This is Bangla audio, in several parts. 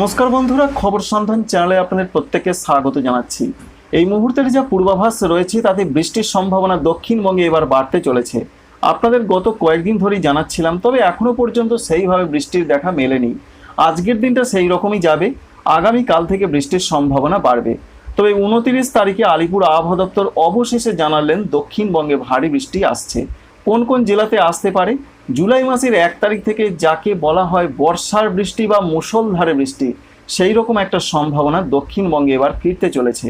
নমস্কার বন্ধুরা, খবর সন্ধান চ্যানেলে আপনাদের প্রত্যেককে স্বাগত জানাচ্ছি। এই মুহূর্তের যা পূর্বাভাস রয়েছে, তাতে বৃষ্টির সম্ভাবনা দক্ষিণবঙ্গে এবার বাড়তে চলেছে। আপনাদের গত কয়েকদিন ধরেই জানাচ্ছিলাম, তবে এখনও পর্যন্ত সেইভাবে বৃষ্টির দেখা মেলেনি। আজকের দিনটা সেই রকমই যাবে আগামী কাল থেকে বৃষ্টির সম্ভাবনা বাড়বে। তবে উনতিরিশ তারিখে আলিপুর আবহাওয়া দপ্তর অবশেষে জানালেন, দক্ষিণবঙ্গে ভারী বৃষ্টি আসছে। কোন কোন জেলাতে আসতে পারে? জুলাই মাসের এক তারিখ থেকে যাকে বলা হয় বর্ষার বৃষ্টি বা মুষলধারে বৃষ্টি, সেই রকম একটা সম্ভাবনা দক্ষিণবঙ্গে এবার ফিরতে চলেছে।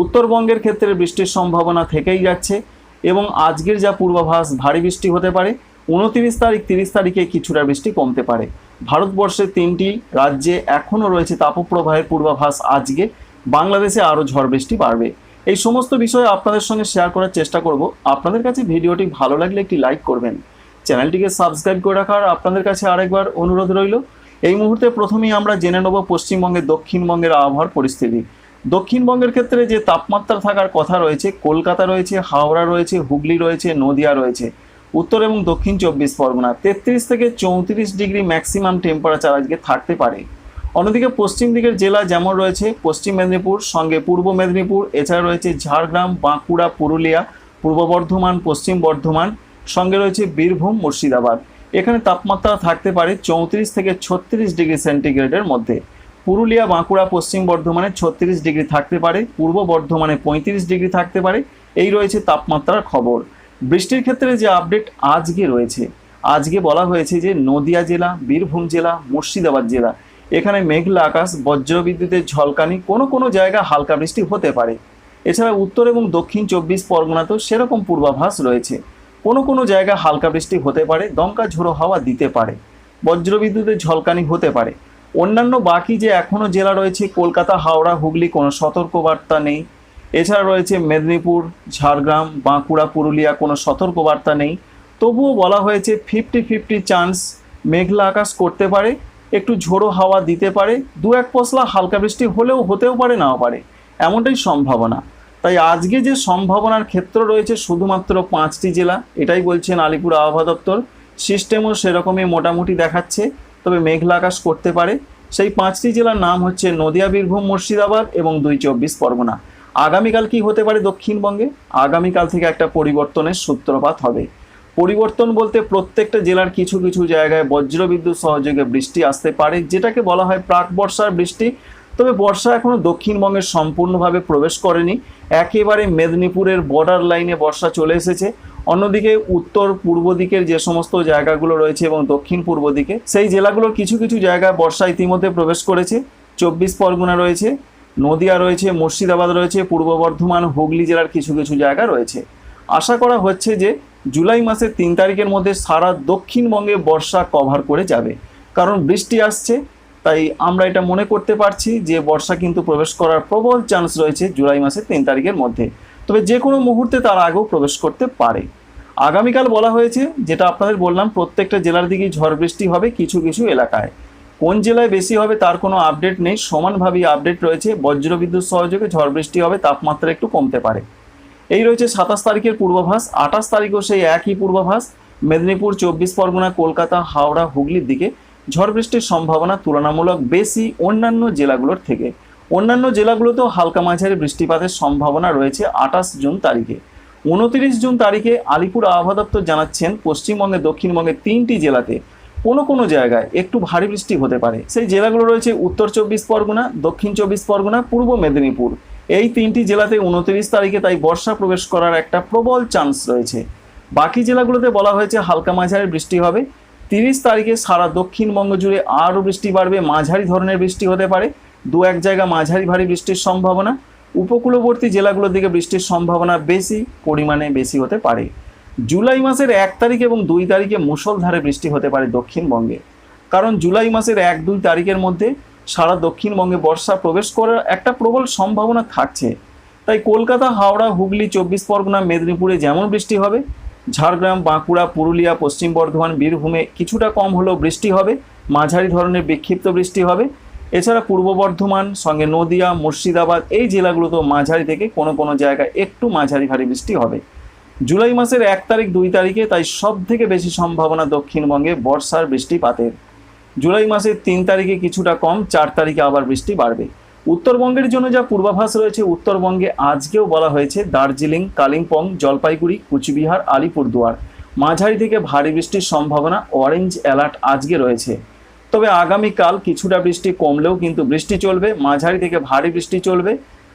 উত্তরবঙ্গের ক্ষেত্রে বৃষ্টির সম্ভাবনা থেকেই যাচ্ছে এবং আজকের যা পূর্বাভাস, ভারী বৃষ্টি হতে পারে। উনতিরিশ তারিখ, তিরিশ তারিখে কিছুটা বৃষ্টি কমতে পারে। ভারতবর্ষের তিনটি রাজ্যে এখনও রয়েছে তাপপ্রবাহের পূর্বাভাস আজকে। বাংলাদেশে আরও ঝড় বৃষ্টি বাড়বে। এই সমস্ত বিষয়ে আপনাদের সঙ্গে শেয়ার করার চেষ্টা করব। আপনাদের কাছে ভিডিওটি ভালো লাগলে একটি লাইক করবেন। চ্যানেলটিকে সাবস্ক্রাইব করে রাখার আপনাদের কাছে আরেকবার অনুরোধ রইল। এই মুহূর্তে প্রথমেই আমরা জেনে নেব পশ্চিমবঙ্গের দক্ষিণবঙ্গের আবহাওয়ার পরিস্থিতি। দক্ষিণবঙ্গের ক্ষেত্রে যে তাপমাত্রা থাকার কথা রয়েছে, কলকাতা রয়েছে, হাওড়া রয়েছে, হুগলি রয়েছে, নদিয়া রয়েছে। উত্তর এবং দক্ষিণ চব্বিশ পরগনা। তেত্রিশ থেকে চৌত্রিশ ডিগ্রি ম্যাক্সিমাম টেম্পারেচার আজকে থাকতে পারে। অন্যদিকে পশ্চিম দিকের জেলা যেমন রয়েছে, পশ্চিম মেদিনীপুর, সঙ্গে পূর্ব মেদিনীপুর, এছাড়া রয়েছে ঝাড়গ্রাম, বাঁকুড়া, পুরুলিয়া, পূর্ব বর্ধমান, পশ্চিম বর্ধমান, সঙ্গে রয়েছে বীরভূম, মুর্শিদাবাদ। এখানে তাপমাত্রা থাকতে পারে চৌত্রিশ থেকে ছত্রিশ ডিগ্রি সেন্টিগ্রেডের মধ্যে। পুরুলিয়া, বাঁকুড়া, পশ্চিম বর্ধমানে ছত্রিশ ডিগ্রি থাকতে পারে, পূর্ব বর্ধমানে পঁয়ত্রিশ ডিগ্রি থাকতে পারে। এই রয়েছে তাপমাত্রার খবর। বৃষ্টির ক্ষেত্রে যে আপডেট আজকে রয়েছে, আজকে বলা হয়েছে যে নদিয়া জেলা, বীরভূম জেলা, মুর্শিদাবাদ জেলা এখানে মেঘলা আকাশ, বজ্রবিদ্যুতের ঝলকানি, কোনো কোনো জায়গা হালকা বৃষ্টি হতে পারে। এছাড়া উত্তর এবং দক্ষিণ চব্বিশ পরগনাতেও সেরকম পূর্বাভাস রয়েছে। কোনো কোনো জায়গায় হালকা বৃষ্টি হতে পারে, দমকা ঝোড়ো হাওয়া দিতে পারে, বজ্রবিদ্যুতের ঝলকানি হতে পারে। অন্যান্য বাকি যে এখনও জেলা রয়েছে, কলকাতা, হাওড়া, হুগলি, কোনো সতর্কবার্তা নেই। এছাড়া রয়েছে মেদিনীপুর, ঝাড়গ্রাম, বাঁকুড়া, পুরুলিয়া, কোনো সতর্কবার্তা নেই। তবুও বলা হয়েছে ফিফটি ফিফটি চান্স মেঘলা আকাশ করতে পারে। একটু ঝোড়ো হাওয়া দিতে পারে, দু এক পশলা হালকা বৃষ্টি হলেও হতেও পারে, নাও পারে। এমনটাই সম্ভাবনা। তাই আজকে যে সম্ভাবনার ক্ষেত্র রয়েছে শুধুমাত্র পাঁচটি জেলা, এটাই বলছেন আলিপুর আবহাওয়া দপ্তর। সিস্টেমও সেরকমই মোটামুটি দেখাচ্ছে, তবে মেঘলা আকাশ করতে পারে। সেই পাঁচটি জেলার নাম হচ্ছে নদিয়া, বীরভূম, মুর্শিদাবাদ এবং দুই চব্বিশ পরগনা। আগামীকাল কি হতে পারে দক্ষিণবঙ্গে? আগামীকাল থেকে একটা পরিবর্তনের সূত্রপাত হবে। পরিবর্তন বলতে প্রত্যেকটা জেলার কিছু কিছু জায়গায় বজ্রবিদ্যুৎ সহযোগে বৃষ্টি আসতে পারে, যেটাকে বলা হয় প্রাক বর্ষার বৃষ্টি। তবে বর্ষা এখনও দক্ষিণবঙ্গে সম্পূর্ণভাবে প্রবেশ করেনি। একেবারে মেদিনীপুরের বর্ডার লাইনে বর্ষা চলে এসেছে। অন্যদিকে উত্তর পূর্ব দিকের যে সমস্ত জায়গাগুলো রয়েছে এবং দক্ষিণ পূর্ব দিকে, সেই জেলাগুলোর কিছু কিছু জায়গায় বর্ষা ইতিমধ্যে প্রবেশ করেছে। চব্বিশ পরগনা রয়েছে, নদিয়া রয়েছে, মুর্শিদাবাদ রয়েছে, পূর্ব বর্ধমান, হুগলি জেলার কিছু কিছু জায়গা রয়েছে। আশা করা হচ্ছে যে জুলাই মাসের তিন তারিখের মধ্যে সারা দক্ষিণবঙ্গে বর্ষা কভার করে যাবে। কারণ বৃষ্টি আসছে, তাই আমরা এটা মনে করতে পারছি যে বর্ষা কিন্তু প্রবেশ করার প্রবল চান্স রয়েছে জুলাই মাসের তিন তারিখের মধ্যে। তবে যে কোনো মুহূর্তে তার আগেও প্রবেশ করতে পারে। আগামীকাল বলা হয়েছে, যেটা আপনাদের বললাম, প্রত্যেকটা জেলার দিকেই ঝড় বৃষ্টি হবে কিছু কিছু এলাকায়। কোন জেলায় বেশি হবে তার কোনো আপডেট নেই, সমানভাবেই আপডেট রয়েছে। বজ্রবিদ্যুৎ সহযোগে ঝড় বৃষ্টি হবে, তাপমাত্রা একটু কমতে পারে। এই রয়েছে সাতাশ তারিখের পূর্বাভাস, আঠাশ তারিখও সেই একই পূর্বাভাস। মেদিনীপুর, চব্বিশ পরগনা, কলকাতা, হাওড়া, হুগলির দিকে ঝড় বৃষ্টির সম্ভাবনা তুলনামূলক বেশি অন্যান্য জেলাগুলোর থেকে। অন্যান্য জেলাগুলোতেও হালকা মাঝারি বৃষ্টিপাতের সম্ভাবনা রয়েছে আঠাশ জুন তারিখে। উনতিরিশ জুন তারিখে আলিপুর আবহাওয়া দপ্তর জানাচ্ছেন পশ্চিমবঙ্গে দক্ষিণবঙ্গে তিনটি জেলাতে কোনো কোনো জায়গায় একটু ভারী বৃষ্টি হতে পারে। সেই জেলাগুলো রয়েছে উত্তর চব্বিশ পরগনা, দক্ষিণ চব্বিশ পরগনা, পূর্ব মেদিনীপুর। এই তিনটি জেলাতে উনত্রিশ তারিখে তাই বর্ষা প্রবেশ করার একটা প্রবল চান্স রয়েছে। বাকি জেলাগুলোতে বলা হয়েছে হালকা মাঝারি বৃষ্টি হবে। তিরিশ তারিখে সারা দক্ষিণবঙ্গ জুড়ে আরও বৃষ্টি বাড়বে। মাঝারি ধরনের বৃষ্টি হতে পারে। দু এক জায়গা মাঝারি ভারী বৃষ্টির সম্ভাবনা। উপকূলবর্তী জেলাগুলোর দিকে বৃষ্টির সম্ভাবনা বেশি, পরিমাণে বেশি হতে পারে। জুলাই মাসের এক তারিখ এবং দুই তারিখে মুষলধারে বৃষ্টি হতে পারে দক্ষিণবঙ্গে। কারণ জুলাই মাসের এক দুই তারিখের মধ্যে সারা দক্ষিণবঙ্গে বর্ষা প্রবেশ করার একটা প্রবল সম্ভাবনা থাকছে। তাই কলকাতা, হাওড়া, হুগলি, চব্বিশ পরগনা, মেদিনীপুরে যেমন বৃষ্টি হবে, ঝাড়গ্রাম, বাঁকুড়া, পুরুলিয়া, পশ্চিম বর্ধমান, বীরভূমে কিছুটা কম হলেও বৃষ্টি হবে, মাঝারি ধরনের বিক্ষিপ্ত বৃষ্টি হবে। এছাড়া পূর্ব বর্ধমান, সঙ্গে নদিয়া, মুর্শিদাবাদ এই জেলাগুলোতেও মাঝারি থেকে কোনো কোনো জায়গায় একটু মাঝারি ভারী বৃষ্টি হবে। জুলাই মাসের এক তারিখ দুই তারিখে তাই সব থেকে বেশি সম্ভাবনা দক্ষিণবঙ্গে বর্ষার বৃষ্টিপাতের। জুলাই মাসের তিন তারিখে কিছুটা কম, চার তারিখে আবার বৃষ্টি বাড়বে। উত্তরবঙ্গের জন্য যা পূর্বাভাস রয়েছে, উত্তরবঙ্গে আজকেও বলা হয়েছে দার্জিলিং, কালিম্পং, জলপাইগুড়ি, কুচবিহার, আলিপুরদুয়ার। মাঝারি থেকে ভারী বৃষ্টির সম্ভাবনা, অরেঞ্জ অ্যালার্ট আজকে রয়েছে। তবে আগামীকাল কিছুটা বৃষ্টি কমলেও কিন্তু বৃষ্টি চলবে, মাঝারি থেকে ভারী বৃষ্টি চলবে।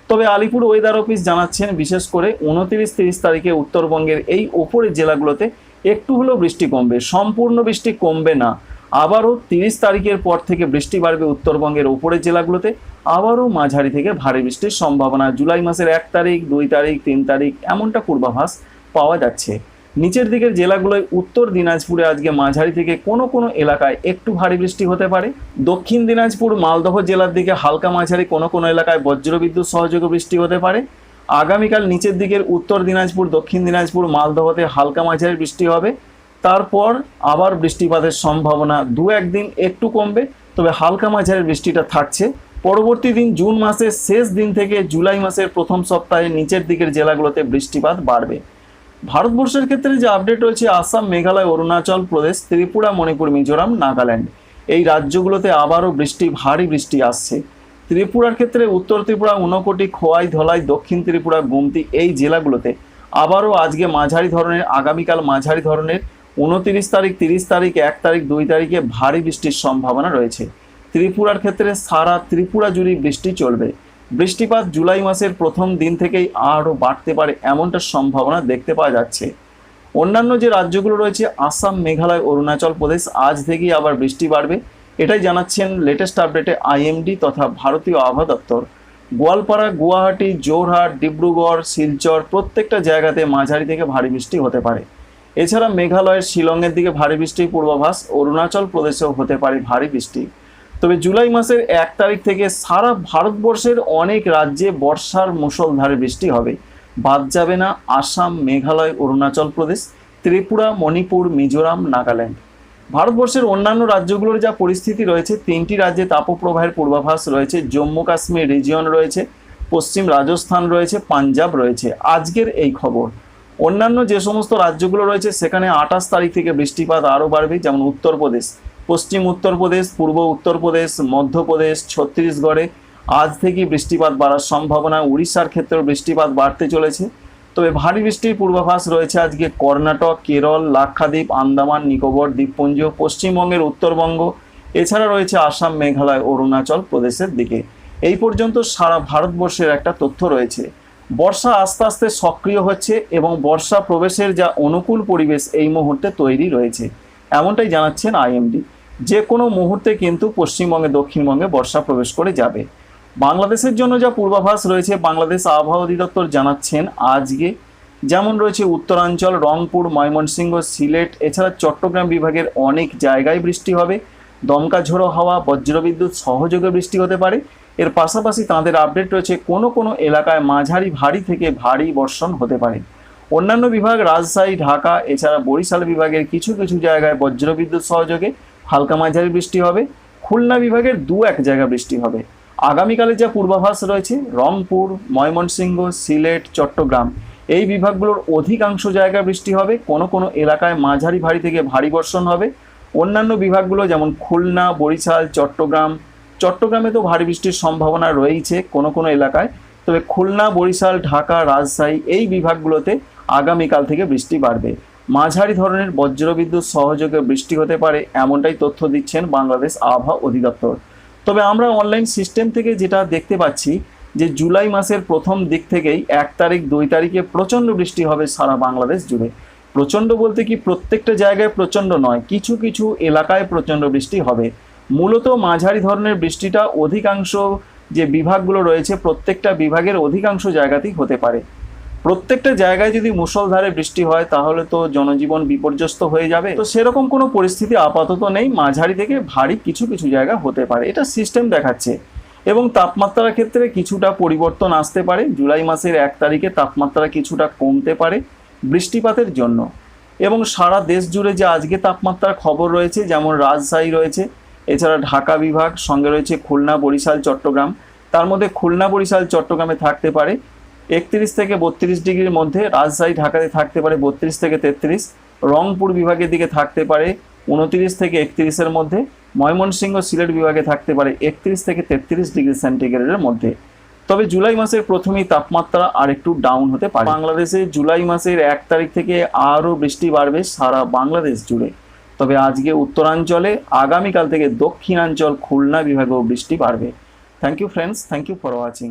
তবে আলিপুর ওয়েদার অফিস জানাচ্ছেন, বিশেষ করে উনতিরিশ তিরিশ তারিখে উত্তরবঙ্গের এই ওপরের জেলাগুলোতে একটু হলেও বৃষ্টি কমবে। সম্পূর্ণ বৃষ্টি কমবে না। আবারও তিরিশ তারিখের পর থেকে বৃষ্টি বাড়বে উত্তরবঙ্গের ওপরের জেলাগুলোতে। আবারও মাঝারি থেকে ভারী বৃষ্টির সম্ভাবনা। জুলাই মাসের এক তারিখ, দুই তারিখ, তিন তারিখ এমনটা পূর্বাভাস পাওয়া যাচ্ছে। নিচের দিকের জেলাগুলোয় উত্তর দিনাজপুরে আজকে মাঝারি থেকে কোনো কোনো এলাকায় একটু ভারী বৃষ্টি হতে পারে। দক্ষিণ দিনাজপুর, মালদহ জেলার দিকে হালকা মাঝারি কোনো কোনো এলাকায় বজ্রবিদ্যুৎ সহযোগে বৃষ্টি হতে পারে। আগামীকাল নিচের দিকের উত্তর দিনাজপুর, দক্ষিণ দিনাজপুর, মালদহতে হালকা মাঝারি বৃষ্টি হবে। তারপর আবার বৃষ্টিপাতের সম্ভাবনা দু একদিন একটু কমবে, তবে হালকা মাঝারি বৃষ্টিটা থাকছে। পরবর্তী দিন জুন মাসের শেষ দিন থেকে জুলাই মাসের প্রথম সপ্তাহে নিচের দিকের জেলাগুলোতে বৃষ্টিপাত বাড়বে। ভারতবর্ষের ক্ষেত্রে যে আপডেট রয়েছে, আসাম, মেঘালয়, অরুণাচল প্রদেশ, ত্রিপুরা, মণিপুর, মিজোরাম, নাগাল্যান্ড। এই রাজ্যগুলোতে আবারও বৃষ্টি, ভারী বৃষ্টি আসছে। ত্রিপুরার ক্ষেত্রে উত্তর ত্রিপুরা, ঊনকোটি, খোয়াই, ধলাই, দক্ষিণ ত্রিপুরা, গুমতি এই জেলাগুলোতে আবারও আজকে মাঝারি ধরনের, আগামীকাল মাঝারি ধরনের উনতিরিশ তারিখ, তিরিশ তারিখ, এক তারিখ, দুই তারিখে ভারী বৃষ্টির সম্ভাবনা রয়েছে। ত্রিপুরার ক্ষেত্রে সারা ত্রিপুরা জুড়ে বৃষ্টি চলবে। বৃষ্টিপাত জুলাই মাসের প্রথম দিন থেকেই আরও বাড়তে পারে এমনটা সম্ভাবনা দেখতে পাওয়া যাচ্ছে। অন্যান্য যে রাজ্যগুলো রয়েছে, আসাম, মেঘালয়, অরুণাচল প্রদেশ, আজ থেকেই আবার বৃষ্টি বাড়বে। এটাই জানাচ্ছেন লেটেস্ট আপডেটে আইএমডি তথা ভারতীয় আবহাওয়া দপ্তর। গোয়ালপাড়া, গুয়াহাটি জোরহাট ডিব্রুগড়, শিলচর প্রত্যেকটা জায়গাতে মাঝারি থেকে ভারী বৃষ্টি হতে পারে। এছাড়া মেঘালয়ের শিলংয়ের দিকে ভারী বৃষ্টির পূর্বাভাস, অরুণাচল প্রদেশেও হতে পারে ভারী বৃষ্টি। তবে জুলাই মাসের এক তারিখ থেকে সারা ভারতবর্ষের অনেক রাজ্যে বর্ষার মুষলধারে বৃষ্টি হবে। বাদ যাবে না আসাম, মেঘালয়, অরুণাচল প্রদেশ, ত্রিপুরা, মণিপুর, মিজোরাম, নাগাল্যান্ড। ভারতবর্ষের অন্যান্য রাজ্যগুলোর যা পরিস্থিতি রয়েছে, তিনটি রাজ্যে তাপপ্রবাহের পূর্বাভাস রয়েছে। জম্মু কাশ্মীর রিজিয়ন রয়েছে, পশ্চিম রাজস্থান রয়েছে, পাঞ্জাব রয়েছে। আজকের এই খবর। অন্যান্য যে সমস্ত রাজ্যগুলো রয়েছে, সেখানে আঠাশ তারিখ থেকে বৃষ্টিপাত আরও বাড়বে, যেমন উত্তরপ্রদেশ। পশ্চিম উত্তরপ্রদেশ, পূর্ব উত্তরপ্রদেশ, মধ্যপ্রদেশ, ছত্তিশগড়ে আজ থেকেই বৃষ্টিপাত বাড়ার সম্ভাবনা। উড়িষ্যার ক্ষেত্রেও বৃষ্টিপাত বাড়তে চলেছে। তবে ভারী বৃষ্টির পূর্বাভাস রয়েছে আজকে কর্ণাটক, কেরল, লাক্ষাদ্বীপ, আন্দামান, নিকোবর, দ্বীপপুঞ্জ, পশ্চিমবঙ্গের উত্তরবঙ্গ। এছাড়া রয়েছে আসাম, মেঘালয়, অরুণাচল প্রদেশের দিকে। এই পর্যন্ত সারা ভারতবর্ষের একটা তথ্য রয়েছে। বর্ষা আস্তে আস্তে সক্রিয় হচ্ছে এবং বর্ষা প্রবেশের যা অনুকূল পরিবেশ এই মুহূর্তে তৈরি রয়েছে। এমনটাই জানাচ্ছেন আইএমডি। যে কোনো মুহূর্তে কিন্তু পশ্চিমবঙ্গে, দক্ষিণবঙ্গে বর্ষা প্রবেশ করে যাবে। বাংলাদেশের জন্য যা পূর্বাভাস রয়েছে, বাংলাদেশ আবহাওয়া অধিদপ্তর জানাচ্ছেন আজকে, যেমন রয়েছে উত্তরাঞ্চল, রংপুর, ময়মনসিংহ, সিলেট, এছাড়া চট্টগ্রাম বিভাগের অনেক জায়গায় বৃষ্টি হবে। দমকা ঝোড়ো হাওয়া, বজ্রবিদ্যুৎ, সহযোগে বৃষ্টি হতে পারে। এর পাশাপাশি তাদের আপডেট রয়েছে কোনো কোনো এলাকায় মাঝারি ভারী থেকে ভারী বর্ষণ হতে পারে। অন্যান্য বিভাগ রাজশাহী, ঢাকা, এছাড়া বরিশাল বিভাগের কিছু কিছু জায়গায় বজ্রবিদ্যুৎ সহযোগে হালকা মাঝারি বৃষ্টি হবে। খুলনা বিভাগের দু এক জায়গা বৃষ্টি হবে। আগামীকালে যা পূর্বাভাস রয়েছে, রংপুর, ময়মনসিংহ, সিলেট, চট্টগ্রাম, এই বিভাগগুলোর অধিকাংশ জায়গায় বৃষ্টি হবে। কোনো কোনো এলাকায় মাঝারি ভারী থেকে ভারী বর্ষণ হবে। অন্যান্য বিভাগগুলো যেমন খুলনা, বরিশাল, চট্টগ্রাম চট্টগ্রামে তো ভারী বৃষ্টির সম্ভাবনা রয়েছে কোনো কোনো এলাকায়। তবে খুলনা, বরিশাল, ঢাকা, রাজশাহী এই বিভাগগুলোতে আগামীকাল থেকে বৃষ্টি বাড়বে। মাঝারি ধরনের বজ্রবিদ্যুৎ সহযোগে বৃষ্টি হতে পারে এমনটাই তথ্য দিচ্ছেন বাংলাদেশ আবহাওয়া অধিদপ্তর। তবে আমরা অনলাইন সিস্টেম থেকে যেটা দেখতে পাচ্ছি যে জুলাই মাসের প্রথম দিক থেকেই এক তারিখ, দুই তারিখে প্রচণ্ড বৃষ্টি হবে সারা বাংলাদেশ জুড়ে। প্রচণ্ড বলতে কি প্রত্যেকটা জায়গায় প্রচণ্ড নয়, কিছু কিছু এলাকায় প্রচণ্ড বৃষ্টি হবে। মূলত মাঝারি ধরনের বৃষ্টিটা অধিকাংশ যে বিভাগগুলো রয়েছে, প্রত্যেকটা বিভাগের অধিকাংশ জায়গাতেই হতে পারে। প্রত্যেকটা জায়গায় যদি মুষলধারে বৃষ্টি হয়, তাহলে তো জনজীবন বিপর্যস্ত হয়ে যাবে। তো সেরকম কোনো পরিস্থিতি আপাতত নেই। মাঝারি থেকে ভারী কিছু কিছু জায়গা হতে পারে। এটা সিস্টেম দেখাচ্ছে। এবং তাপমাত্রার ক্ষেত্রে কিছুটা পরিবর্তন আসতে পারে। জুলাই মাসের এক তারিখে তাপমাত্রা কিছুটা কমতে পারে বৃষ্টিপাতের জন্য। এবং সারা দেশ জুড়ে যে আজকে তাপমাত্রার খবর রয়েছে, যেমন রাজশাহী রয়েছে এছাড়া ঢাকা বিভাগ, সঙ্গে রয়েছে খুলনা, বরিশাল, চট্টগ্রাম। তার মধ্যে খুলনা, বরিশাল, চট্টগ্রামে থাকতে পারে। একত্রিশ থেকে বত্রিশ ডিগ্রির মধ্যে রাজশাহী, ঢাকাতে থাকতে পারে বত্রিশ থেকে তেত্রিশ। রংপুর বিভাগের দিকে থাকতে পারে উনতিরিশ থেকে একত্রিশের মধ্যে। ময়মনসিংহ, সিলেট বিভাগে থাকতে পারে একত্রিশ থেকে তেত্রিশ ডিগ্রি সেন্টিগ্রেডের মধ্যে। তবে জুলাই মাসের প্রথমেই তাপমাত্রা আর একটু ডাউন হতে পারে। বাংলাদেশে জুলাই মাসের এক তারিখ থেকে আরও বৃষ্টি বাড়বে সারা বাংলাদেশ জুড়ে। তবে আজকে উত্তরাঞ্চলে আগামীকাল থেকে দক্ষিণাঞ্চল খুলনা বিভাগেও বৃষ্টি বাড়বে। Thank you friends thank you for watching